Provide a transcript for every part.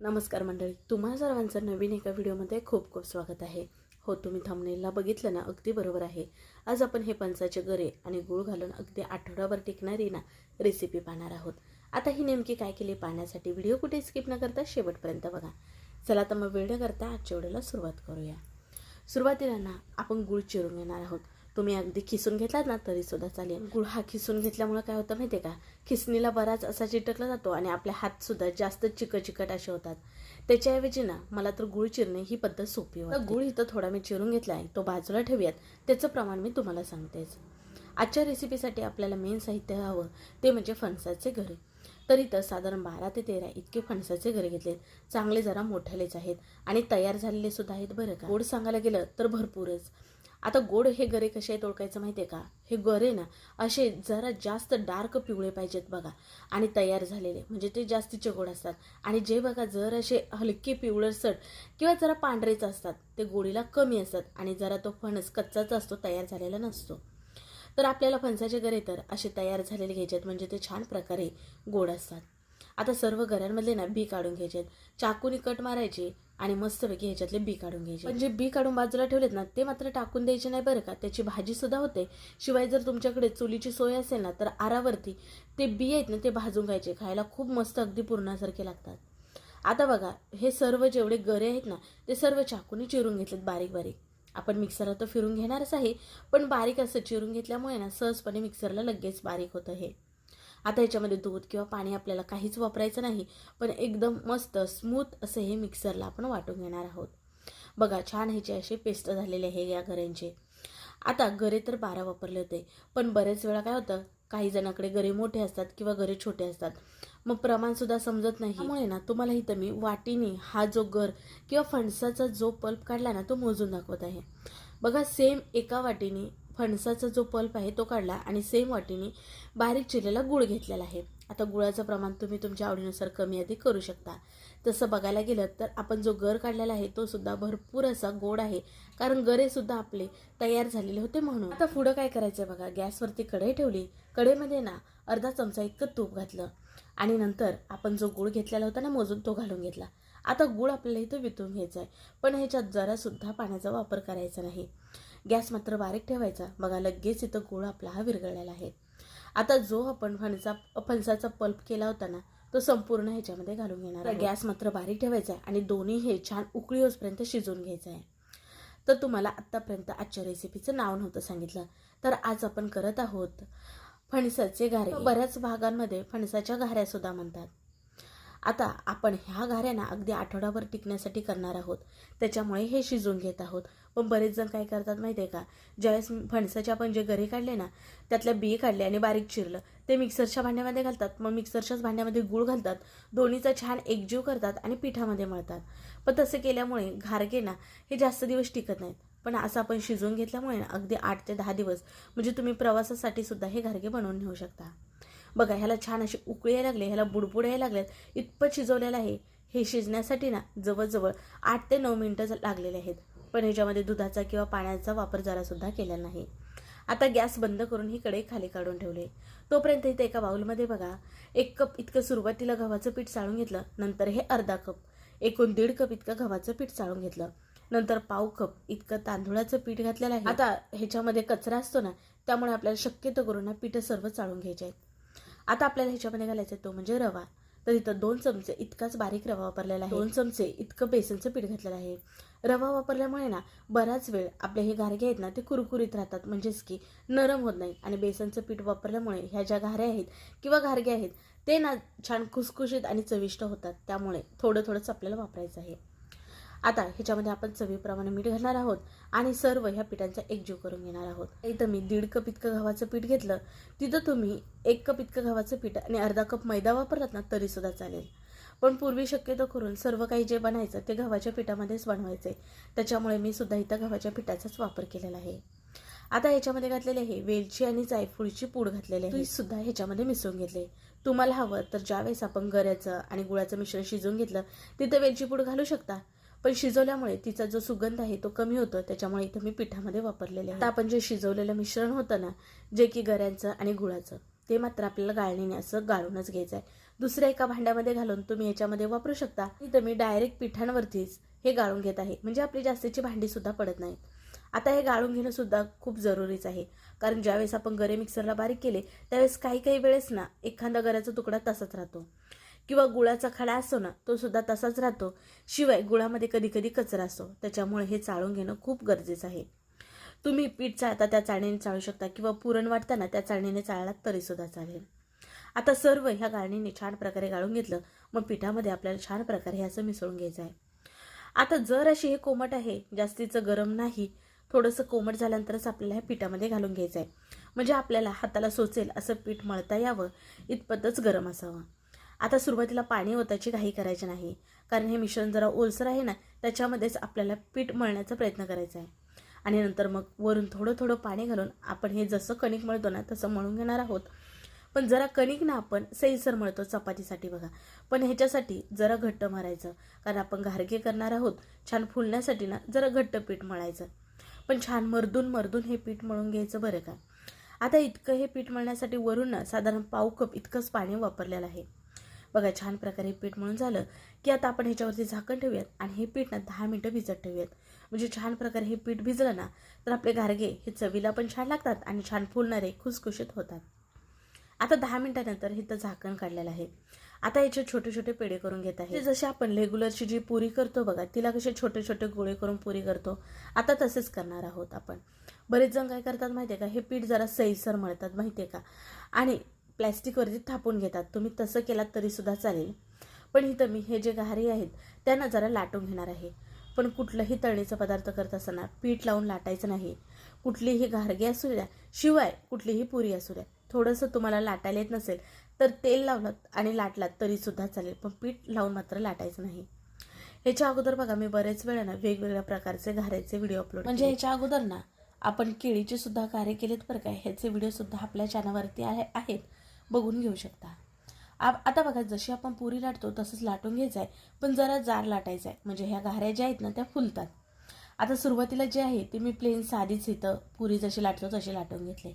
नमस्कार मंडळी तुम्हा सर्वांचं नवीन एका व्हिडिओमध्ये खूप खूप स्वागत आहे. हो तुम्ही थंबनेलला बघितलं ना अगदी बरोबर आहे. आज आपण हे पंचाचे गरे आणि गूळ घालून अगदी आठवड्यावर टिकणारी ना रेसिपी पाहणार आहोत. आता ही नेमकी काय केली पाहण्यासाठी व्हिडिओ कुठे स्किप न करता शेवटपर्यंत बघा. चला तर मग वेळ न करता आजच्या व्हिडिओला सुरुवात करूया. सुरुवातीला ना आपण गूळ चिरून घेणार आहोत. तुम्ही अगदी खिसून घेतलात ना तरी सुद्धा चालेल. गुळ हा खिसून घेतल्यामुळे काय होतं माहितीये का? खिसणीला बराच असा चिटकला जातो आणि आपले हात सुद्धा जास्त चिकट चिकट असे होतात. त्याच्याऐवजी ना मला तर गुळ चिरणे ही पद्धत सोपी होती गुळ इथं थोडा मी चिरून घेतला आहे तो बाजूला ठेवूयात. त्याचं प्रमाण मी तुम्हाला सांगतेच. आजच्या रेसिपीसाठी आपल्याला मेन साहित्य हवं ते म्हणजे फणसाचे घरे. तर इथं साधारण बारा ते तेरा इतके फणसाचे घरे घेतले. चांगले जरा मोठ्यालेच आहेत आणि तयार झालेले सुद्धा आहेत बरं का? गोड सांगायला गेलं तर भरपूरच. आता गोड हे गरे कसे आहेत ओळखायचं माहिती आहे का? हे गरे ना असे जरा जास्त डार्क पिवळे पाहिजेत बघा. आणि तयार झालेले म्हणजे ते जास्तीचे गोड असतात. आणि जे बघा जर असे हलके पिवळसट किंवा जरा पांढरेच असतात ते गोडीला कमी असतात आणि जरा तो फणस कच्चाच असतो तयार झालेला नसतो. तर आपल्याला फणसाचे गरे तर असे तयार झालेले घ्यायचे आहेत म्हणजे ते छान प्रकारे गोड असतात. आता सर्व घरांमधले ना बी काढून घ्यायचे आहेत चाकूनी कट मारायचे आणि मस्तपैकी ह्याच्यातले बी काढून घ्यायचे. पण जे बी काढून बाजूला ठेवलेत ना ते मात्र टाकून द्यायचे नाही बरं का. त्याची भाजी सुद्धा होते. शिवाय जर तुमच्याकडे चुलीची सोय असेल ना तर आरावरती ते बी आहेत ना ते भाजून घ्यायचे. खायला खूप मस्त अगदी पूर्णासारखे लागतात. आता बघा हे सर्व जेवढे गरे आहेत ना ते सर्व चाकूने चिरून घेतलेत बारीक बारीक. आपण मिक्सरला तर फिरून घेणारच आहे पण बारीक असं चिरून घेतल्यामुळे ना सहजपणे मिक्सरला लगेच बारीक होतं हे. आता याच्यामध्ये दूध किंवा पाणी आपल्याला काहीच वापरायचं नाही पण एकदम मस्त स्मूथ असं हे मिक्सरला आपण वाटून घेणार आहोत. बघा छान ह्याचे असे पेस्ट झालेले आहे या गऱ्यांचे आता गरे तर बारा वापरले होते पण बरेच वेळा काय होतं काही जणांकडे गरे मोठे असतात किंवा गरे छोटे असतात. मग प्रमाणसुद्धा समजत नाही. त्यामुळे ना तुम्हाला इथं मी वाटीने हा जो गर किंवा फणसाचा जो पल्प काढला ना तो मोजून दाखवत आहे. बघा सेम एका वाटीने फणसाचा जो पल्प आहे तो काढला आणि सेम वाटीने बारीक चिरलेला गुळ घेतलेला आहे. आता गुळाचं प्रमाण तुम्ही तुमच्या आवडीनुसार कमी अधिक करू शकता. तसं बघायला गेलं तर आपण जो गर काढलेला आहे तो सुद्धा भरपूर असा गोड आहे. कारण गरे सुद्धा आपले तयार झालेले होते म्हणून. आता पुढं काय करायचं बघा? गॅसवरती कढई ठेवली. कढईमध्ये ना अर्धा चमचा इतकं तूप घातलं. आणि नंतर आपण जो गुळ घेतलेला होता ना मोजून तो घालून घेतला. आता गुळ आपल्याला इथं वितळून घ्यायचा आहे पण ह्याच्यात जरासुद्धा पाण्याचा वापर करायचा नाही. गॅस मात्र बारीक ठेवायचा. बघा लगेच इथं गोळ आपला हा विरघळलेला आहे. आता जो आपण फणसा फणसाचा पल्प केला होता ना तो संपूर्ण ह्याच्यामध्ये घालून घेणार गॅस मात्र बारीक ठेवायचा आहे आणि दोन्ही हे छान उकळी होसपर्यंत शिजवून घ्यायचं आहे. तर तुम्हाला आत्तापर्यंत आजच्या रेसिपीचं नाव नव्हतं सांगितलं. तर आज आपण करत आहोत फणसाचे घारे. बऱ्याच भागांमध्ये फणसाच्या घाऱ्या सुद्धा म्हणतात. आता आपण ह्या घाऱ्यांना अगदी आठवडाभर टिकण्यासाठी करणार आहोत. त्याच्यामुळे हे शिजवून घेत आहोत. पण बरेच जण काय करतात माहिती आहे का? ज्यावेळेस फणसाचे आपण जे गरे काढले ना त्यातल्या बी काढले आणि बारीक चिरलं ते मिक्सरच्या भांड्यामध्ये घालतात. मग मिक्सरच्याच भांड्यामध्ये गूळ घालतात. दोन्हीचा छान एकजीव करतात आणि पिठामध्ये मळतात. पण तसे केल्यामुळे घारगे ना हे जास्त दिवस टिकत नाहीत. पण असं आपण शिजवून घेतल्यामुळे ना अगदी आठ ते दहा दिवस म्हणजे तुम्ही प्रवासासाठी सुद्धा हे घारगे बनवून नेऊ शकता. बघा ह्याला छान अशी उकळी यायला लागले ह्याला बुडबुड यायला लागल्यात. इतपत शिजवलेलं आहे. हे शिजण्यासाठी ना जवळजवळ आठ ते नऊ मिनटं लागलेले आहेत. पण ह्याच्यामध्ये दुधाचा किंवा पाण्याचा वापर जरासुद्धा केला नाही. आता गॅस बंद करून ही कढई खाली काढून ठेवले. तोपर्यंत इथे एका बाउलमध्ये बघा एक कप इतकं सुरुवातीला गव्हाचं पीठ चाळून घेतलं नंतर हे अर्धा कप एकूण दीड कप इतकं गव्हाचं पीठ चाळून घेतलं नंतर पाव कप इतकं तांदूळाचं पीठ घातलेलं आहे. आता ह्याच्यामध्ये कचरा असतो ना त्यामुळे आपल्याला शक्यतो करून ना पीठ सर्व चाळून घ्यायचे आहेत. आता आपल्याला ह्याच्यामध्ये घालायचं तो म्हणजे रवा. तर इथं दोन चमचे इतकाच बारीक रवा वापरलेला आहे. दोन चमचे इतकं बेसनचं पीठ घातलेलं आहे. रवा वापरल्यामुळे ना बराच वेळ आपले हे घारगे आहेत ना ते कुरकुरीत राहतात. म्हणजेच की नरम होत नाही. आणि बेसनचं पीठ वापरल्यामुळे ह्या ज्या घाऱ्या आहेत किंवा घारगे आहेत ते ना छान खुसखुशीत आणि चविष्ट होतात. त्यामुळे थोडं थोडंच आपल्याला वापरायचं आहे. आता ह्याच्यामध्ये आपण चवीप्रमाणे मीठ घालणार आहोत आणि सर्व ह्या पिठांचा एकजीव करून घेणार आहोत. इथं मी दीड कप इतकं गव्हाचं पीठ घेतलं तिथं तुम्ही एक कप इतकं गव्हाचं पीठ आणि अर्धा कप मैदा वापरलात ना तरी सुद्धा चालेल. पण पूर्वी शक्यतो करून सर्व काही जे बनायचं ते गव्हाच्या पिठामध्येच बनवायचे. त्याच्यामुळे मी सुद्धा इथं गव्हाच्या पिठाचाच वापर केलेला आहे. आता ह्याच्यामध्ये घातलेले आहे वेलची आणि जायफळची पूड घातलेली आहे सुद्धा ह्याच्यामध्ये मिसळून घेतले. तुम्हाला हवं तर ज्यावेळेस आपण गऱ्याचं आणि गुळाचं मिश्रण शिजवून घेतलं तिथं वेलची पूड घालू शकता. पण शिजवल्यामुळे तिचा जो सुगंध आहे तो कमी होतो त्याच्यामुळे इथं मी पिठामध्ये वापरलेले आहे. आता आपण जे शिजवलेलं मिश्रण होतं ना जे की गऱ्यांचं आणि गुळाचं ते मात्र आपल्याला गाळणीने असं गाळूनच घ्यायचं आहे. दुसऱ्या एका भांड्यामध्ये घालून तुम्ही याच्यामध्ये वापरू शकता. इथं मी डायरेक्ट पिठांवरतीच हे गाळून घेत आहे. म्हणजे आपली जास्तीची भांडी सुद्धा पडत नाहीत. आता हे गाळून घेणं सुद्धा खूप जरुरीच आहे. कारण ज्यावेळेस आपण गरे मिक्सरला बारीक केले त्यावेळेस काही काही वेळेस ना एखादा गऱ्याचा तुकडा तसाच राहतो. किंवा गुळाचा खडा असतो ना तो सुद्धा तसाच राहतो. शिवाय गुळामध्ये कधी कधी कचरा असतो. त्याच्यामुळे हे चाळून घेणं खूप गरजेचं आहे. तुम्ही पीठ चाळता त्या चाळणीने चाळू शकता किंवा पुरण वाटताना त्या चाळणीने चाळलात तरीसुद्धा चालेल. आता सर्व ह्या गाळणीने छान प्रकारे गाळून घेतलं मग पिठामध्ये आपल्याला छान प्रकारे हे असं मिसळून घ्यायचं आहे. आता जर अशी हे कोमट आहे जास्तीचं गरम नाही थोडंसं कोमट झाल्यानंतरच आपल्याला ह्या पिठामध्ये घालून घ्यायचं आहे. म्हणजे आपल्याला हाताला सोचेल असं पीठ मळता यावं इतपतच गरम असावं. आता सुरुवातीला पाणी ओताची घाई करायची नाही. कारण हे मिश्रण जरा ओलसर आहे ना त्याच्यामध्येच आपल्याला पीठ मळण्याचा प्रयत्न करायचा आहे. आणि नंतर मग वरून थोडं थोडं पाणी घालून आपण हे जसं कणिक मळतो ना तसं मळून घेणार आहोत. पण जरा कणिक ना आपण सैसर मळतो चपातीसाठी बघा. पण ह्याच्यासाठी जरा घट्ट मरायचं कारण आपण घारगे करणार आहोत छान फुलण्यासाठी ना जरा घट्ट पीठ मळायचं. पण छान मर्दून मर्दून हे पीठ मळून घ्यायचं बरं का? आता इतकं हे पीठ मळण्यासाठी वरून ना साधारण पाव कप इतकंच पाणी वापरलेलं आहे. बघा छान प्रकारे हे पीठ म्हणून झालं की आता आपण ह्याच्यावरती झाकण ठेवूयात आणि हे पीठ ना दहा मिनटं भिजत ठेवूयात. म्हणजे छान प्रकारे हे पीठ भिजलं ना तर आपले घारगे हे चवीला पण छान लागतात आणि छान फुलणारे खुसखुशीत होतात. आता दहा मिनटानंतर हे तर झाकण काढलेलं आहे. आता याचे छोटे छोटे पेढे करून घेत आहे. जसे आपण रेग्युलरची जी पुरी करतो बघा तिला कसे छोटे छोटे गोळे करून पुरी करतो आता तसेच करणार आहोत आपण. बरेच जण काय करतात माहिती आहे का हे पीठ जरा सैसर मळतात माहिती आहे का? आणि प्लॅस्टिकवरती थापून घेतात. तुम्ही तसं केलात तरीसुद्धा चालेल. पण इथं मी हे जे घारी आहेत त्यांना जरा लाटून घेणार आहे. पण कुठलंही तळणीचा पदार्थ करत असताना पीठ लावून लाटायचं नाही. कुठलीही घारगे असू द्या शिवाय कुठलीही पुरी असू द्या. थोडंसं तुम्हाला लाटायला येत नसेल तर तेल लावलं आणि लाटलात तरीसुद्धा चालेल पण पीठ लावून मात्र लाटायचं नाही. ह्याच्या अगोदर बघा मी बरेच वेळा ना वेगवेगळ्या प्रकारचे घाऱ्याचे व्हिडिओ अपलोड म्हणजे ह्याच्या अगोदर ना आपण केळीचे सुद्धा कार्य केलेत बरं काय ह्याचे व्हिडिओ सुद्धा आपल्या चॅनलवरती आहे आहेत. बघून घेऊ शकता. आप आता बघा जशी आपण पुरी लाटतो तसंच लाटून घ्यायचं आहे पण जरा जार लाटायचं आहे म्हणजे ह्या घाऱ्या ज्या आहेत ना त्या फुलतात. आता सुरुवातीला जे आहे ते मी प्लेन साधीच इथं पुरी जशी लाटतो तशी लाटून घेतले.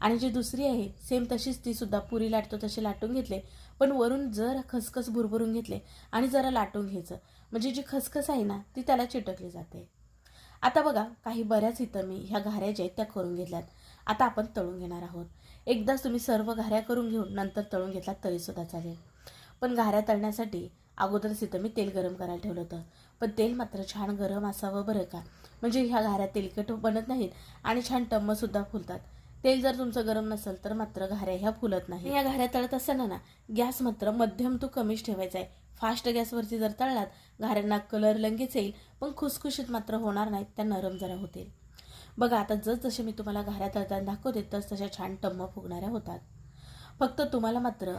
आणि जी दुसरी आहे सेम तशीच ती सुद्धा पुरी लाटतो तशी लाटून घेतले. पण वरून जर खसखस भुरभरून घेतले आणि जरा लाटून घ्यायचं. म्हणजे जी खसखस आहे ना ती त्याला चिटकली जाते. आता बघा काही बऱ्याच इथं मी ह्या घाऱ्या ज्या आहेत त्या करून घेतल्यात. आता आपण तळून घेणार आहोत. एकदाच तुम्ही सर्व घाऱ्या करून घेऊन नंतर तळून घेतलात तरीसुद्धा चालेल. पण घाऱ्या तळण्यासाठी अगोदरच इथं मी तेल गरम करायला ठेवलं होतं. पण तेल मात्र छान गरम असावं बरं का? म्हणजे ह्या घाऱ्या तेलकट बनत नाहीत आणि छान टम्मसुद्धा फुलतात. तेल जर तुमचं गरम नसेल तर मात्र घाऱ्या ह्या फुलत नाही या घाऱ्या तळत असताना ना गॅस मात्र मध्यम तू कमीच ठेवायचा आहे. फास्ट गॅसवरती जर तळलात घाऱ्यांना कलर लगेच येईल पण खुसखुशीत मात्र होणार नाहीत त्या नरम जरा होतील. बघा आता जस जसे मी तुम्हाला घाऱ्या तळताना दाखवते तस तशा छान टम्म फुगणाऱ्या होतात. फक्त तुम्हाला मात्र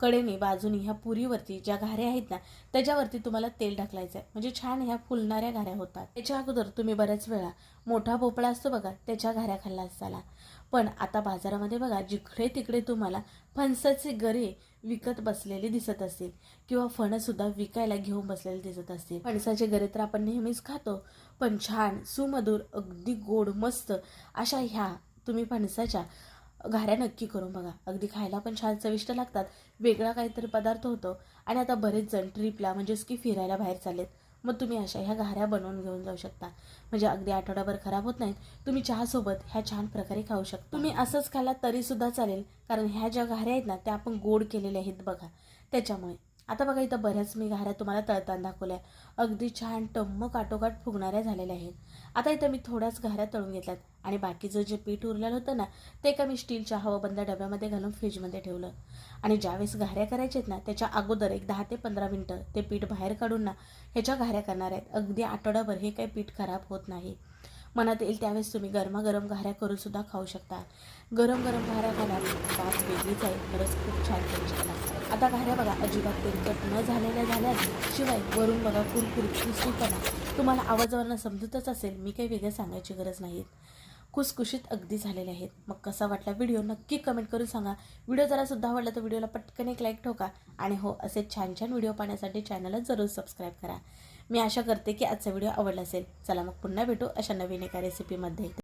कडेने बाजूनी ह्या पुरीवरती ज्या घाऱ्या आहेत ना त्याच्यावरती तुम्हाला तेल टाकलायचं आहे म्हणजे छान ह्या फुलणाऱ्या घाऱ्या होतात. त्याच्या अगोदर तुम्ही बऱ्याच वेळा मोठा भोपळा असतो बघा त्याच्या घाऱ्या खाल्ला असाला. पण आता बाजारामध्ये बघा जिकडे तिकडे तुम्हाला फणसाचे गरे विकत बसलेले दिसत असतील किंवा फणसुद्धा विकायला घेऊन बसलेले दिसत असतील. फणसाचे गरे तर आपण नेहमीच खातो पण छान सुमधुर अगदी गोड मस्त अशा ह्या तुम्ही फणसाच्या घाऱ्या नक्की करून बघा. अगदी खायला पण छान चविष्ट लागतात. वेगळा काहीतरी पदार्थ होतो आणि आता बरेच जण ट्रिपला म्हणजेच की फिरायला बाहेर चाललेत. मग तुम्ही अशा ह्या घाऱ्या बनवून घेऊन जाऊ शकता. म्हणजे अगदी आठवडाभर खराब होत नाहीत. तुम्ही चहासोबत ह्या छान प्रकारे खाऊ शकता. तुम्ही असंच खाल्ला तरीसुद्धा चालेल. कारण ह्या ज्या घाऱ्या आहेत ना त्या आपण गोड केलेल्या आहेत बघा. त्याच्यामुळे आता बघा इथं बऱ्याच मी घाऱ्या तुम्हाला तळताना दाखवल्या. अगदी छान टम्म काटोकाट फुगणाऱ्या झालेल्या आहेत. आता इथं मी थोड्याच घाऱ्या तळून घेतल्यात. आणि बाकीचं जे पीठ उरलेलं होतं ना ते का मी स्टीलच्या हवाबंद डब्यामध्ये घालून फ्रीजमध्ये ठेवलं. आणि ज्यावेळेस घाऱ्या करायच्या आहेत ना त्याच्या अगोदर एक दहा ते पंधरा मिनटं ते पीठ बाहेर काढून ना ह्याच्या घाऱ्या करणार आहेत. अगदी आठवडाभर हे काही पीठ खराब होत नाही. मनात येईल त्यावेळेस तुम्ही गरमागरम घाऱ्या करून सुद्धा खाऊ शकता. गरम गरम घाऱ्या खाण्यात बात वेगळीच आहे. खरंच खूप छान टेस्ट लागतात आता घाऱ्या बघा अजिबात तेलकट न झालेल्या झाल्या शिवाय वरून बघा कुरकुरीत क्रिस्पीपणा तुम्हाला आवाजावरनं समजतच असेल मी काही वेगळं सांगायची गरज नाही खुसखुशीत अगदी झालेले आहेत. मग कसा वाटला व्हिडिओ नक्की कमेंट करून सांगा. व्हिडिओ जरा सुद्धा आवडला तर व्हिडिओला पटकन एक लाईक ठोका. आणि हो असे छान छान व्हिडिओ पाहण्यासाठी चॅनलला जरूर सबस्क्राईब करा. मी आशा करते की आजचा व्हिडिओ आवडला असेल. चला मग पुन्हा भेटू अशा नवीन एका रेसिपीमध्ये